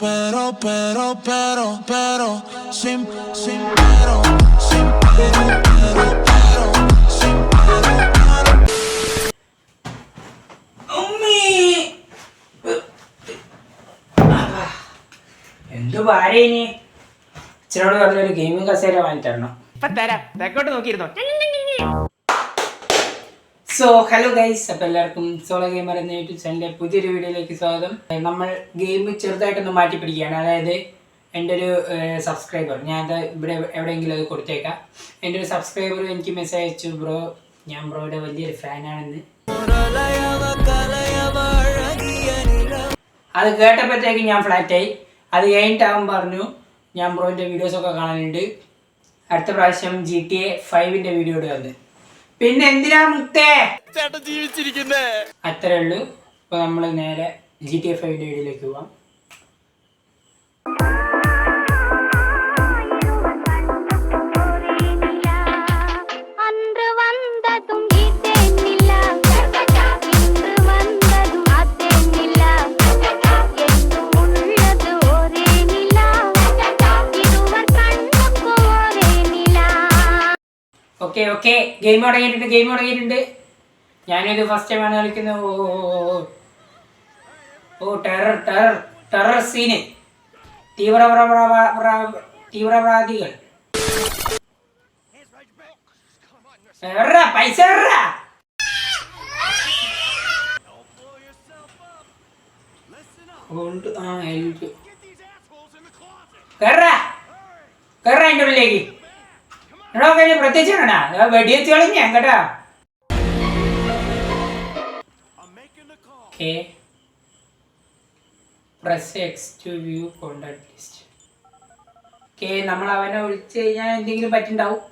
Pero, pero, pero, pero, sin, sin pero, sin pero, pero, pero, sin pero, pero. എന്തു ഭാര്യ അച്ഛനോട് പറഞ്ഞൊരു gaming കസേര വാങ്ങിത്തരണം ഇപ്പൊ തരാം തെക്കോട്ട് നോക്കിയിരുന്നോ സോ ഹലോ ഗൈസ് അപ്പൊ എല്ലാവർക്കും സോളോ ഗെയിമർ എന്ന യൂട്യൂബ് ചാനലിന്റെ പുതിയൊരു വീഡിയോയിലേക്ക് സ്വാഗതം. നമ്മൾ ഗെയിം ചെറുതായിട്ടൊന്ന് മാറ്റി പിടിക്കുകയാണ് അതായത് എന്റെ ഒരു സബ്സ്ക്രൈബർ ഞാൻ അത് ഇവിടെ എവിടെയെങ്കിലും അത് കൊടുത്തേക്കാം. എന്റെ ഒരു സബ്സ്ക്രൈബർ എനിക്ക് മെസ്സേജ് അയച്ചു ബ്രോ ഞാൻ ബ്രോയുടെ വലിയൊരു ഫാനാണെന്ന് അത് കേട്ടപ്പോഴത്തേക്ക് ഞാൻ ഫ്ലാറ്റായി അത് കഴിഞ്ഞിട്ടാകും പറഞ്ഞു ഞാൻ ബ്രോയിന്റെ വീഡിയോസൊക്കെ കാണാനുണ്ട്. അടുത്ത പ്രാവശ്യം ജി ടി എ ഫൈവിന്റെ വീഡിയോ വന്ന് പിന്നെ എന്തിനാ മുത്തേ? ചേട്ടൻ ജീവിച്ചിരിക്കുന്നേ. അത്രേ ഉള്ളൂ. ഇപ്പൊ നമ്മൾ നേരെ ജി ടി എഫ് വീഡിയോയിലേക്ക് പോവാം. Okay okay. ഗെയിം തുടങ്ങിയിട്ടുണ്ട് ഗെയിം തുടങ്ങിയിട്ടുണ്ട് ഞാനിത് ഫസ്റ്റ് ടൈമാണ് കളിക്കുന്നത്. ഓ ഓ, ടെറർ ടെറർ ടെറർ സീന് തീവ്ര തീവ്രവാദികൾ? പൈസ ആ കേറാ കേറാ അതിന്റെ ഉള്ളിലേക്ക്. എടാ കഴിഞ്ഞ പ്രത്യേകിച്ച് വെടിവെച്ച് കളിഞ്ഞ കേട്ടാ. ഓക്കെ നമ്മൾ അവനെ വിളിച്ച് കഴിഞ്ഞാൽ എന്തെങ്കിലും പറ്റുണ്ടാവും.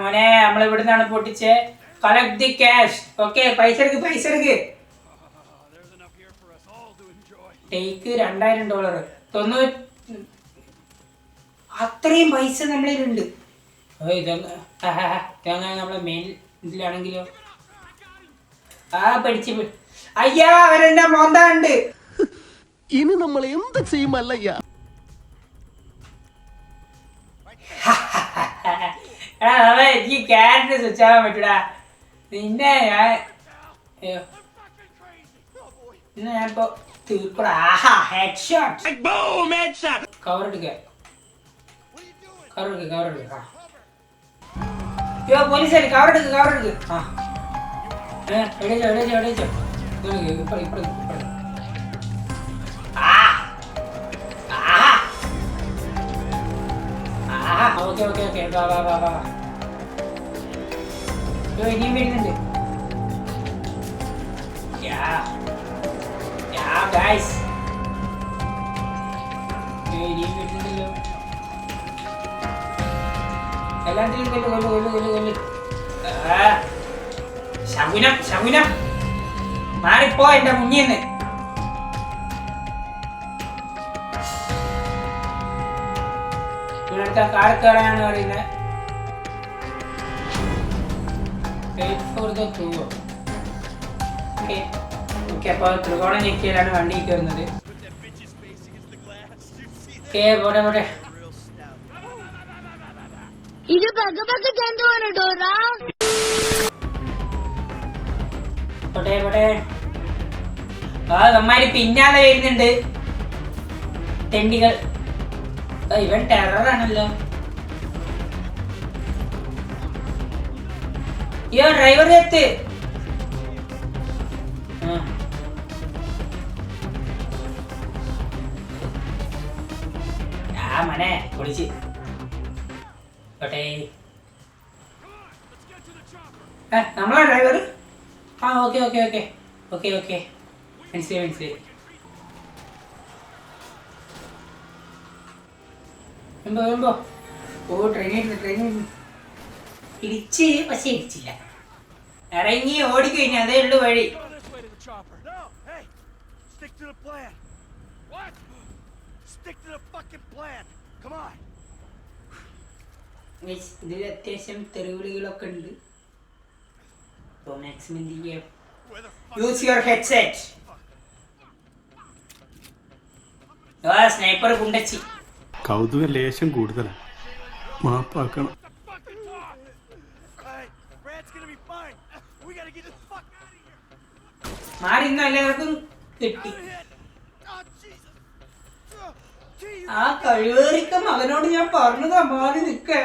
മോനെ നമ്മൾ ഇവിടുന്നാണ് പൊട്ടിച്ച്. കളക്ട് ദി ക്യാഷ് ഓക്കെ പൈസ എടുക്ക് പൈസ എടുക്ക്. ടേക്ക് രണ്ടായിരം ഡോളർ തൊണ്ണൂറ്റി അത്രയും പൈസ നമ്മളിലുണ്ട്. ഉണ്ട് ഇതൊന്ന് നമ്മളെ മെയിൻ ഇതിലാണെങ്കിലോ? ആ പഠിച്ച് അയ്യാ അവരെന്റെ മോന്താണ്ട്. ഇനി നമ്മൾ എന്ത് എനിക്ക് ക്യാരറ്റ് സ്വിച്ച് ആവാൻ പറ്റൂടാ. നിന്നെ ഞാൻ ഇന്ന് ഞാനിപ്പോ തീർക്കടാ ആഹാ ഹെഡ് ഷോട്ട് കവർ എടുക്കുക കവർ എടുക്കുക കവർ എടുക്കുക അയ്യോ പോലീസ് കവർ എടുക്കുക കവർ എടുക്കുക ആ. എവിടെയോ എവിടെയോ എവിടെയോ ഇപ്പഴ ഇപ്പഴ ഇപ്പഴ ഓക്കെ ഓക്കെ ഓക്കെ. വാ വാ വാ വാ ഇനിയും വരുന്നുണ്ട്. Yeah. Now, guys. Kailan din ulo, ulo, ulo, ulo, ulo. Ah. Sawi na, sawi na. Mari po, ang damunyin hari ini. Eight for the two. Okay okay അപ്പോൾ ത്രികോണം ഞെക്കിയാലാണ് വണ്ടി കയറുന്നത് ഇത് ഡോറ പോട്ടെ പോട്ടെ. ആ നമ്മാര് പിന്നാലെ വരുന്നുണ്ട്. തെണ്ടികൾ. ഇവൻ ടെററാണല്ലോ ഇവൻ ഡ്രൈവർ എത്ത് മനെ പൊളിച്ച് ഏ നമ്മളാ ഡ്രൈവർ ആ okay okay okay. Okay okay. മനസ്സിലായി മനസ്സിലായി. എന്തോ എന്തോ ഓ ട്രെയിനിൽ ട്രെയിനിൽ ഇടിച്ച് പക്ഷെ ഇടിച്ചില്ല. ഇറങ്ങി ഓടിക്കഴിഞ്ഞാൽ അതേ ഉള്ളു വഴി No, hey, stick to the plan. What? Stick to the fucking plan. Come on. ഇതിൽ അത്യാവശ്യം തെറിവിളികളൊക്കെ ഉണ്ട് അപ്പോൾ മാക്സിമം എന്ത് ചെയ്യാം യൂസ് യുവർ ഹെഡ്സെറ്റ് സ്നൈപ്പർ കുണ്ടച്ചി കൗതുക ലേശം കൂടുതലാണ് മാപ്പാക്കണം Fucking talk! Alright, Brad's gonna be fine. We gotta get this fuck out of here. മാറി ഇന്ന് എല്ലാവർക്കും കിട്ടി Oh, Jesus! Uh, T, you ആ കഴിവേറിക്ക മകനോട് ഞാൻ പറഞ്ഞത് അമ്മാതി നിൽക്കേ.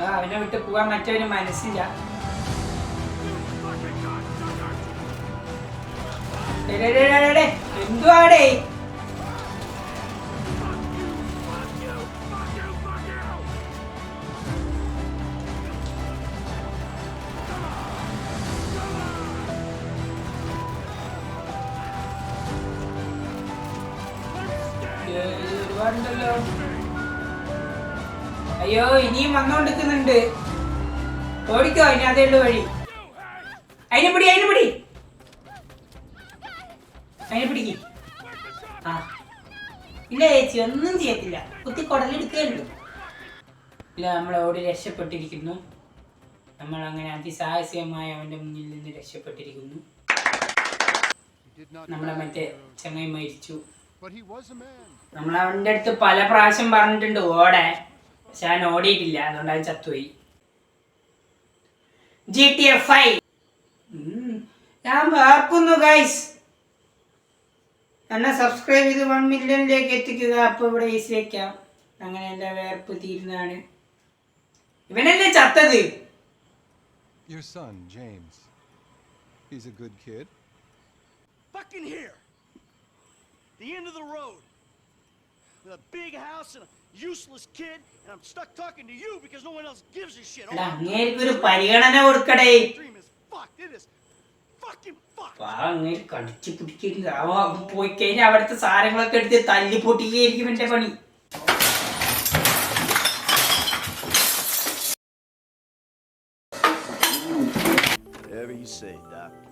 ആ അവനെ വിട്ട് പോവാൻ മറ്റവന് മനസ്സില്ല. എന്തുവാടേ? ഇനിയും വന്നോണ്ടിരിക്കുന്നുണ്ട് ഓടിക്കോ ഇനി അതേ ഉള്ളു വഴി. അതിനെ പിടി അതിനെ പിടി. അതിനെ പിടിക്ക്. ആ. ഇല്ല ചേച്ചി ഒന്നും ചെയ്യത്തില്ല. കുത്തി കുടലെടുക്കുകയുള്ളൂ. ഇല്ല നമ്മൾ ഓടി രക്ഷപ്പെട്ടിരിക്കുന്നു. നമ്മൾ അങ്ങനെ അതിസാഹസികമായ അവന്റെ മുന്നിൽ നിന്ന് രക്ഷപ്പെട്ടിരിക്കുന്നു. നമ്മളെ മറ്റേ ചങ്ങായി മരിച്ചു. നമ്മൾ അവന്റെ അടുത്ത് പല പ്രാവശ്യം പറഞ്ഞിട്ടുണ്ട് ഓടാൻ. പക്ഷെ അവൻ ഓടിയിട്ടില്ല അതുകൊണ്ട് അവൻ ചത്തുപോയി ജി ടി എഫ് ഐ ഞാൻ വാർക്കുന്നു ഗൈസ് എന്നെ സബ്സ്ക്രൈബ് ചെയ്ത് വൺ മില്യണിലേക്ക് എത്തിക്കുക അപ്പോൾ ഇവിടെ ഈസി വെക്കാം അങ്ങനെ എന്റെ വേർപ്പ് തീരുന്നതാണ് ഇവനല്ലേ ചത്തത് Your son, James. He's a good kid. fucking here. The end of the road. With a big house and a useless kid, and I'm stuck talking to you because no one else gives a shit. Oh, ഒരു പരിഗണന കൊടുക്കടേ. അങ്ങേര് കടിച്ചു പിടിക്കില്ല അവ പോയി കഴിഞ്ഞാൽ അവിടുത്തെ സാധനങ്ങളൊക്കെ എടുത്ത് തല്ലി പൊട്ടിക്കുകയായിരിക്കും എന്റെ പണി Whatever you say, Doc.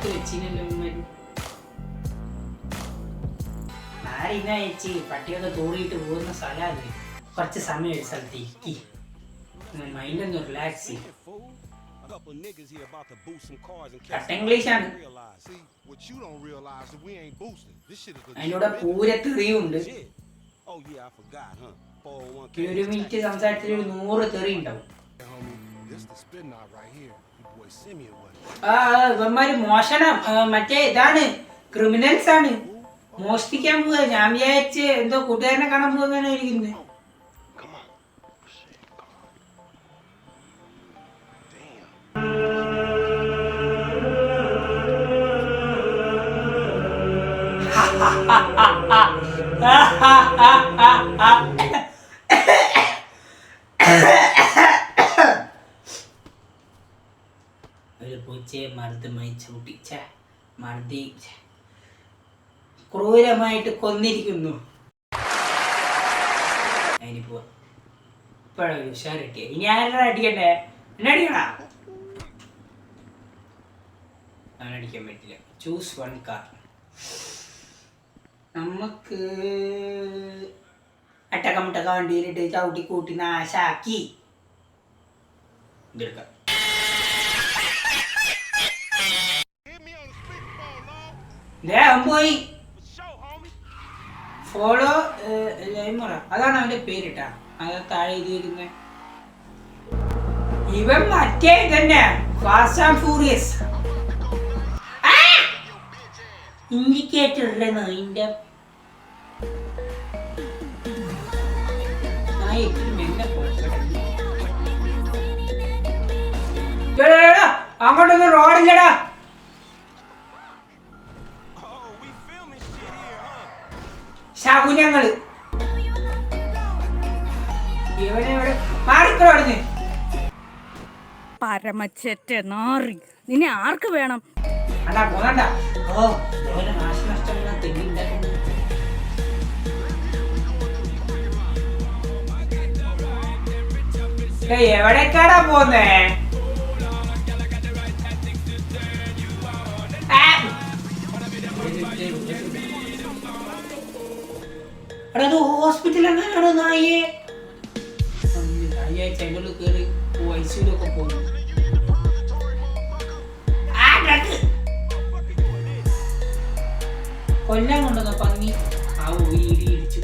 എടുത്ത് വെച്ചിനല്ലോ ഇവന്മാര്. ആരിന്നാ ചേച്ചി പട്ടിയൊക്കെ തൂറിയിട്ട് പോകുന്ന സ്ഥലമാണ് കുറച്ച് സമയം ഒരു സ്ഥലത്ത് ഇരിക്കി മൈൻഡ് ഒന്ന് റിലാക്സ് ചെയ്യും couple niggas here about to boost some cars and കട്ട ഇംഗ്ലീഷാണ് realize. See, what you don't realize is we ain't boosting. This shit is കൂടെ പൂരത്തെറിയുണ്ട് Shit. Oh yeah, I forgot, huh? 401k. ഈ ഒരു minute സംസാരത്തിൽ ഒരു നൂറ് തെറി ഉണ്ടാവും this the spin knot right here. ഇവന്മാര് മോഷണം മറ്റേ ഇതാണ് ക്രിമിനൽസ് ആണ്. മോഷ്ടിക്കാൻ പോവുക ഞാൻ വിചാരിച്ച് എന്തോ കൂട്ടുകാരനെ കാണാൻ പോകാനാണ് ഇരിക്കുന്നത് ഒരു പൂച്ചയെ മർദ്ദമായി ചവിട്ടിച്ച മർദ്ദി ഛെ, ക്രൂരമായിട്ട് കൊന്നിരിക്കുന്നു. അതിന് പോവാ ഇപ്പോഴൊരു ഉഷാറിട്ടിയ. ഇനി ആരാ അടിക്കണ്ടേ? എന്നെ അടിക്കണ? അവനടിക്കാൻ പറ്റില്ല. ചൂസ് വൺ കാർ നമുക്ക് അട്ടക്കമുട്ടക്ക വണ്ടിയിലിട്ട് ചവിട്ടി കൂട്ടി നാശാക്കി. ഇതെടുക്കാം. അവൻ പോയി. ഫോളോ ലൈമുറ. അതാണ് അവന്റെ പേരിട്ടാ. അത് താഴെ എഴുതിയിരിക്കുന്നത് ഇവൻ മറ്റേ തന്നെ ഫാസ്റ്റ് ആൻഡ് ഫ്യൂറിയസ് ഇൻഡിക്കേറ്റർ ഇടുന്നു അതിന്റെ ആ, ഇതിന് മെല്ലെ പോകട്ടെ. ഡേ, ഡേ, ഡേ, അങ്ങോട്ടൊന്നും റോഡില്ലടാ മാറിക്കോടുന്ന് പരമച്ചെറ്റ നാറി. നിന്നെ ആർക്ക് വേണം? എവിടേക്കാടാ പോന്നേ? എടാ അത് ഹോസ്പിറ്റൽ എങ്ങനെയാണോ നായേ. നായേ ചെങ്ങൽ കയറി ഐസിയിലൊക്കെ പോകുന്നു. ആ, കൊല്ലാൻ കൊണ്ടുവന്ന പന്നി ആ ഊരി ഇടി ഇടിച്ചു.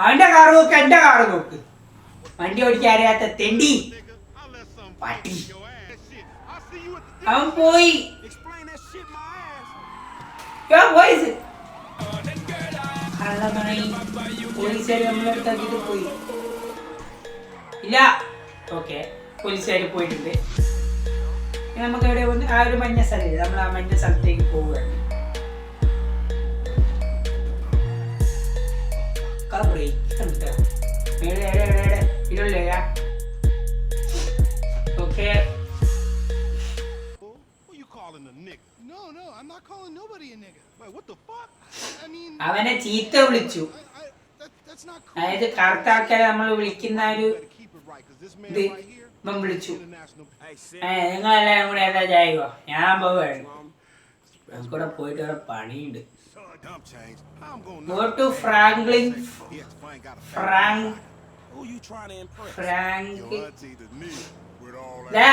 അവന്റെ കാറ് നോക്ക് എന്റെ കാറ് നോക്ക്. വണ്ടി ഓടിക്കാൻ അറിയാത്ത തെണ്ടി. പട്ടി. അവൻ പോയി. പോയി കള്ളനായി പോലീസുകാർ നമ്മളെടുത്താക്കിട്ട് പോയി. ഇല്ല. ഓക്കെ. പോലീസുകാർ പോയിട്ടുണ്ട്. നമുക്ക് എവിടെ പോകുന്നു ആ ഒരു മഞ്ഞ സ്ഥലമില്ല നമ്മൾ ആ മഞ്ഞ സ്ഥലത്തേക്ക് പോവുകയാണ്. Okay. Who you calling a nigga? No, no, I'm not calling nobody a nigga. Wait, what the fuck? അവനെ ചീത്ത വിളിച്ചു. അതായത് കറക്റ്റാക്കാൻ നമ്മൾ വിളിക്കുന്ന ഒരു ഇത് വിളിച്ചു. നിങ്ങളെല്ലാം കൂടെ ഏതാ ജായ ഞാൻ പോവുകയാണ് കൂടെ പോയിട്ട് വേറെ പണിയുണ്ട്.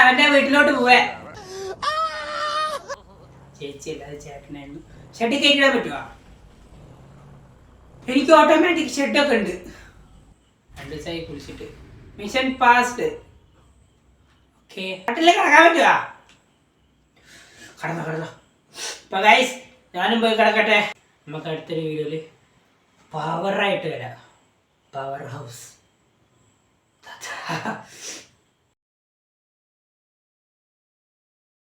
അവന്റെ വീട്ടിലോട്ട് പോവേ. ചേച്ചി അല്ലാതെ ചേട്ടനായിരുന്നു. ചേട്ടി കേട്ടിടാൻ പറ്റുവാ? എനിക്ക് ഓട്ടോമാറ്റിക് ഷെഡൊക്കെ ഉണ്ട്. രണ്ട് ദിവസമായി കുളിച്ചിട്ട് മിഷൻ പാസ്ഡ് ഓക്കെ കട്ടിലേക്ക് കിടക്കാൻ പറ്റുക കടന്നോ കടന്നോ. അപ്പൊ ഗൈസ് ഞാനും പോയി കിടക്കട്ടെ. നമുക്ക് അടുത്തൊരു വീഡിയോയിൽ പവറായിട്ട് വരാം. Power house